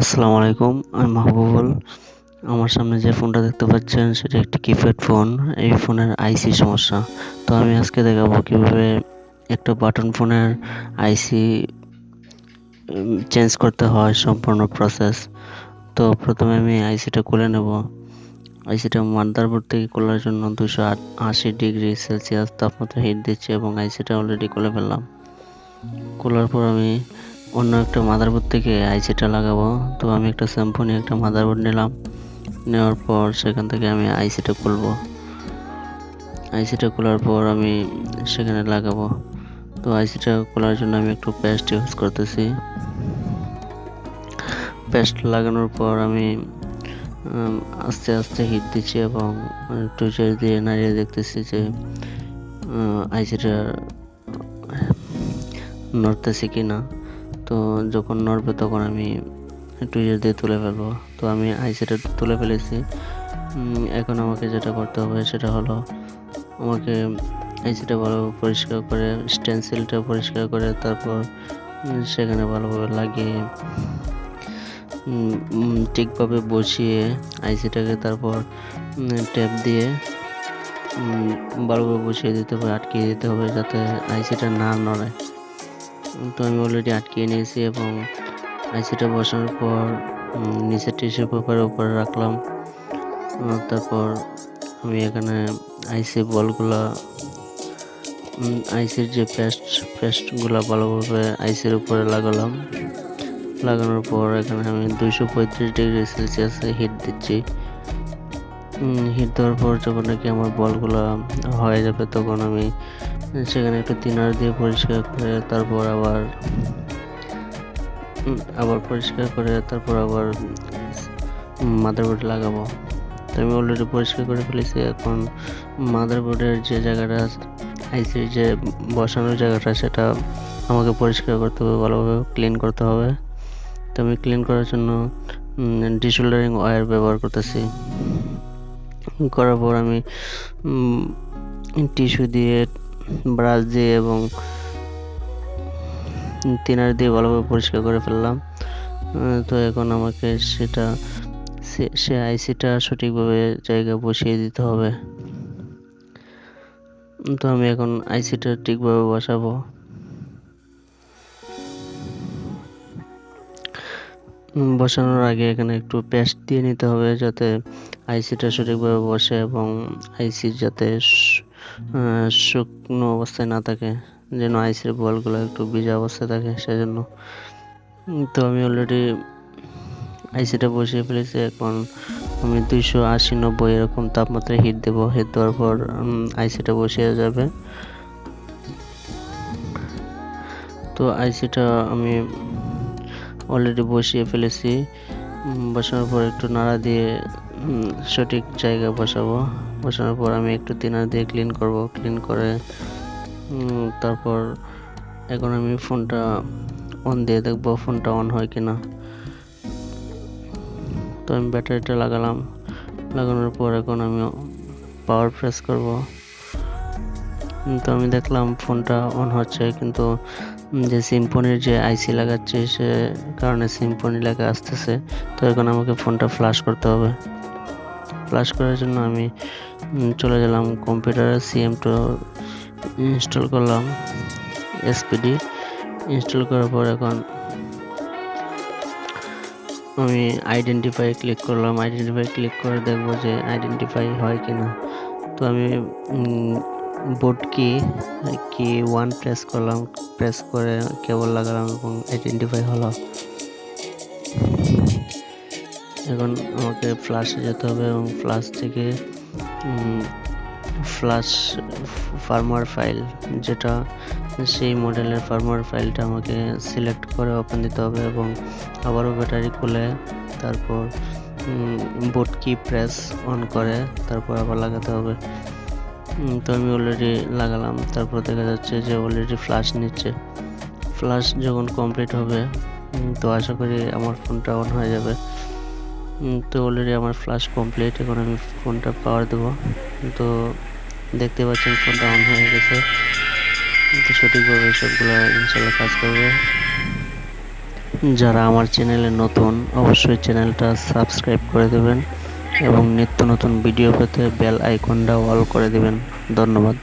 আসসালামু আলাইকুম, আমি মাহবুবুল। আমার সামনে যে ফোনটা দেখতে পাচ্ছেন, সেটা একটি কিপ্যাড ফোন। এই ফোনের আইসি সমস্যা। তো আমি আজকে দেখাবো কীভাবে একটা বাটন ফোনের আইসি চেঞ্জ করতে হয় সম্পূর্ণ প্রসেস তো প্রথমে আমি আইসিটা খুলে নেব। আইসিটা মাদারবোর্ড থেকে খোলার জন্য দুশো আশি ডিগ্রি সেলসিয়াস তাপমাত্রা হিট দিচ্ছে এবং আইসিটা অলরেডি খুলে ফেললাম। খোলার পর আমি অন্য একটা মাদারবোর্ড থেকে আইসিটা লাগাবো। তো আমি একটা শ্যাম্পু নিয়ে একটা মাদারবোর্ড নিলাম। নেওয়ার পর সেখান থেকে আমি আইসিটা খুলবো। আইসিটা খোলার পর আমি সেখানে লাগাবো। তো আইসিটা খোলার জন্য আমি একটু পেস্ট ইউজ করতেছি। পেস্ট লাগানোর পর আমি আস্তে আস্তে হিট দিচ্ছি এবং টুইচার দিয়ে নাড়িয়ে দেখতেছি যে আইসিটা নড়তেছে কি না তো যখন নড়বে তখন আমি টুইজার দিয়ে তুলে ফেলব। তো আমি আইসিটা তুলে ফেলেছি। এখন আমাকে যেটা করতে হবে সেটা হলো আমাকে আইসিটা ভালোভাবে পরিষ্কার করে স্টেন্সিলটা পরিষ্কার করে তারপর সেখানে ভালোভাবে লাগিয়ে ঠিকভাবে বসিয়ে আইসিটাকে তারপর ট্যাপ দিয়ে ভালোভাবে বসিয়ে দিতে হবে, আটকিয়ে দিতে হবে যাতে আইসিটা না নড়ে। তো আমি অলরেডি আটকিয়ে নিয়েছি এবং আইসিটা বসানোর পর নিচে টিস্যু পেপারের উপরে রাখলাম। তারপর আমি এখানে আইসি বলগুলা আইসির যে পেস্ট পেস্টগুলো ভালোভাবে আইসির উপরে লাগালাম। লাগানোর পর এখানে আমি দুইশো পঁয়ত্রিশ ডিগ্রি সেলসিয়াসে হিট দিচ্ছি। হিট দেওয়ার পর যখন নাকি আমার বলগুলো হয়ে যাবে, তখন আমি সেখানে একটু তিনার দিয়ে পরিষ্কার করে, তারপর আবার আবার পরিষ্কার করে, তারপর আবার মাদারবোর্ড লাগাবো। তো আমি অলরেডি পরিষ্কার করে ফেলেছি, এখন মাদারবোর্ডের যে জায়গাটা আইসির যে বসানোর জায়গাটা, সেটা আমাকে পরিষ্কার করতে হবে, ভালোভাবে ক্লিন করতে হবে। তো আমি ক্লিন করার জন্য ডিসোল্ডারিং ওয়্যার ব্যবহার করতেছি। করার পর আমি টিস্যু দিয়ে ব্রাশ দিয়ে এবং তিনার দিয়ে ভালোভাবে পরিষ্কার করে ফেললাম। তো এখন আমাকে সেটা, সে আইসিটা সঠিকভাবে জায়গায় বসিয়ে দিতে হবে। তো আমি এখন আইসিটা ঠিকভাবে বসাবো। বসানোর আগে এখানে একটু পেস্ট দিয়ে নিতে হবে যাতে আইসিটা সঠিকভাবে বসে এবং আইসি যাতে শুকনো অবস্থায় না থাকে, যেন আইসির বলগুলো একটু ভিজা অবস্থায় থাকে, সেজন্য। তো আমি অলরেডি আইসিটা বসিয়ে ফেলেছি, এখন আমি দুইশো আশি নব্বই এরকম তাপমাত্রায় হিট দেবো। হিট দেওয়ার পর আইসিটা বসিয়ে যাবে। তো আইসিটা আমি অলরেডি বসিয়ে ফেলেছি। বসানোর পর একটু নাড়া দিয়ে সঠিক জায়গা বসাবো। বসানোর পর আমি একটু তিনার দিয়ে ক্লিন করব। ক্লিন করে তারপর এখন আমি ফোনটা অন দিয়ে দেখব ফোনটা অন হয় কিনা। তো আমি ব্যাটারিটা লাগালাম। লাগানোর পর এখন আমি পাওয়ার প্রেস করব। তো আমি দেখলাম ফোনটা অন হচ্ছে, কিন্তু যে সিম্পনির যে আইসি লাগাচ্ছে, সে কারণে সিম্পনি লেখা আসতেছে। তো এখন আমাকে ফোনটা ফ্লাশ করতে হবে। ফ্লাশ করার জন্য আমি চলে গেলাম কম্পিউটারে সিএম টু ইনস্টল করলাম এসপিডি ইনস্টল করার পর এখন আমি আইডেন্টিফাই ক্লিক করলাম। আইডেন্টিফাই ক্লিক করে দেখব যে আইডেন্টিফাই হয় কি না তো আমি বোর্ড কি কি ওয়ান প্রেস করলাম। প্রেস করে কেবল লাগালাম এবং আইডেন্টিফাই হলো। এখন আমাকে ফ্লাশে যেতে হবে এবং ফ্লাশ থেকে ফ্লাশ ফার্মার ফাইল যেটা, সেই মডেলের ফার্মার ফাইলটা আমাকে সিলেক্ট করে ওপেন দিতে হবে এবং আবারও ব্যাটারি খুলে, তারপর বোট কি প্রেস অন করে, তারপর আবার লাগাতে হবে। তো আমি অলরেডি লাগালাম, তারপর দেখা যাচ্ছে যে অলরেডি ফ্লাশ নিচ্ছে। ফ্লাশ যখন কমপ্লিট হবে তো আশা করি আমার ফোনটা অন হয়ে যাবে। তো অলরেডি আমার ফ্লাশ কমপ্লিট এখন আমি ফোনটা পাওয়ার দেবো। তো দেখতে পাচ্ছেন ফোনটা অন হয়ে গেছে। তো সঠিকভাবে সবগুলো ইনশাল্লাহ কাজ করবে। যারা আমার চ্যানেলে নতুন, অবশ্যই চ্যানেলটা সাবস্ক্রাইব করে দেবেন এবং নিত্য নতুন ভিডিও পেতে বেল আইকনটা অল করে দেবেন। ধন্যবাদ।